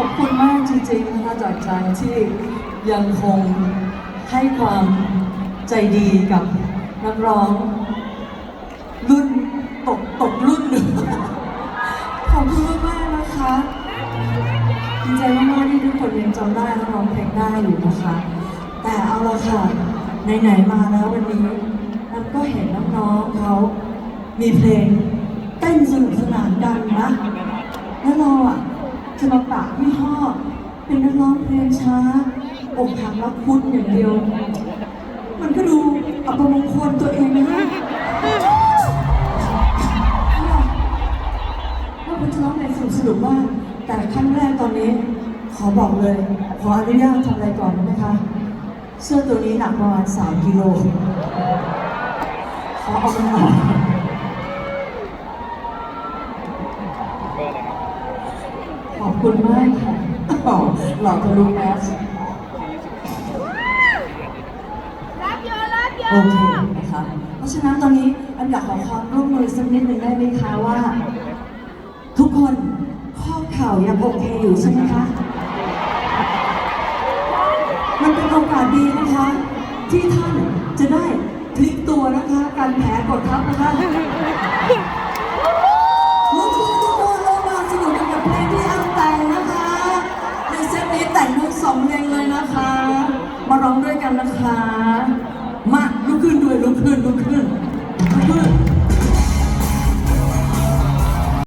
อบคุณมากจริงๆนะคะจากใจที่ยังคงให้ความใจดีกับนักร้อง รุ่นตกตกรุ่นขอบคุณมากๆนะคะดีใจมากๆที่ทุกคนยังจำได้และร้องเพลงได้อยู่นะคะ แต่เอาละค่ะไหนๆมาแล้ววันนี้นันก็เห็นน้องๆเขามีเพลงเต้นสนุกสนานดังนะแล้วเราอะ จะมาปากยี่ห้อ เป็นนักร้องเพลงช้าอกหักรักพุทธอย่างเดียว มันก็ดูอัปมงคลตัวเองนะว่าคุณจะร้องเพลงสนุกสนุกมากแต่ขั้นแรกตอนนี้ ขอบอกเลย ขออนุญาตทำอะไรก่อนได้ไหมคะ เสื้อตัวนี้หนักประมาณ 3 กิโลขอเอามันออก ขอบคุณมากค่ะหลอกทะลุแมสรับโยอะรับโยอะโอเคนะคะเพราะฉะนั้นตอนนี้อันอยากขอความร่วมมือสักนิดหนึ่งได้ไหมคะว่า ทุกคนข้อเข่ายังโอเคอยู่ใช่ไหมคะ มันเป็นโอกาสดีนะคะ นะคะ มาร้องด้วยกันนะคะ